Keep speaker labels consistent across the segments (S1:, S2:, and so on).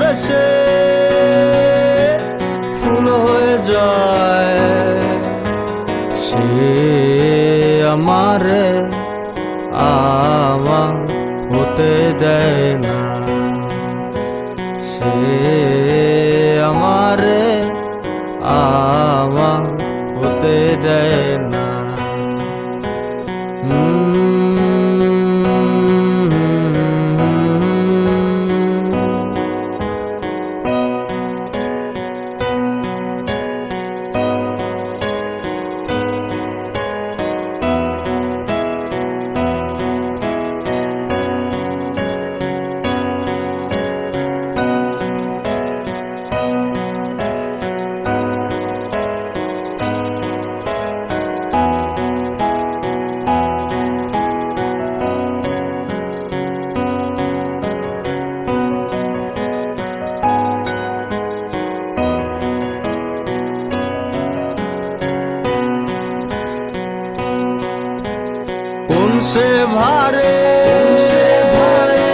S1: করেছে ফুল হয়ে যায়। সে আমার সে ভারে সে ভারে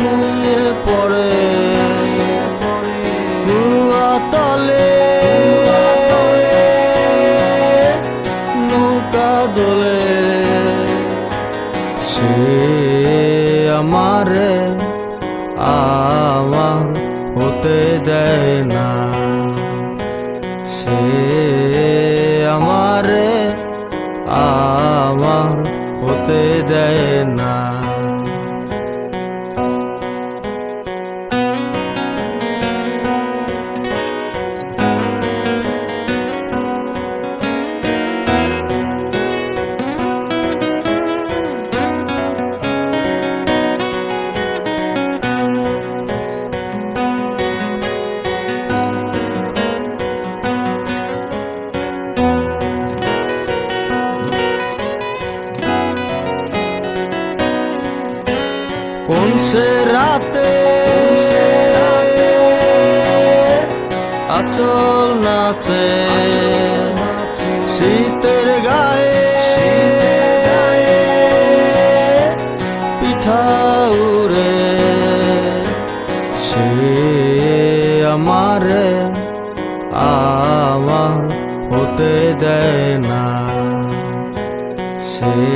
S1: নুয়ে পড়ে। সে আমারে আমার হতে দেয় না। সে দেয় না। কোন সে রাতে আচল নাচে শীতের গায়ে পিঠা উড়ে। সে আমারে, আমার হতে দেয় না। সে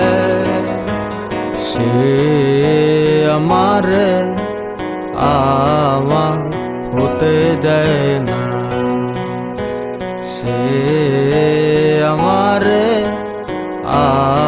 S1: সে আমার আমার হতে দেয় না। সে আমারে দেয়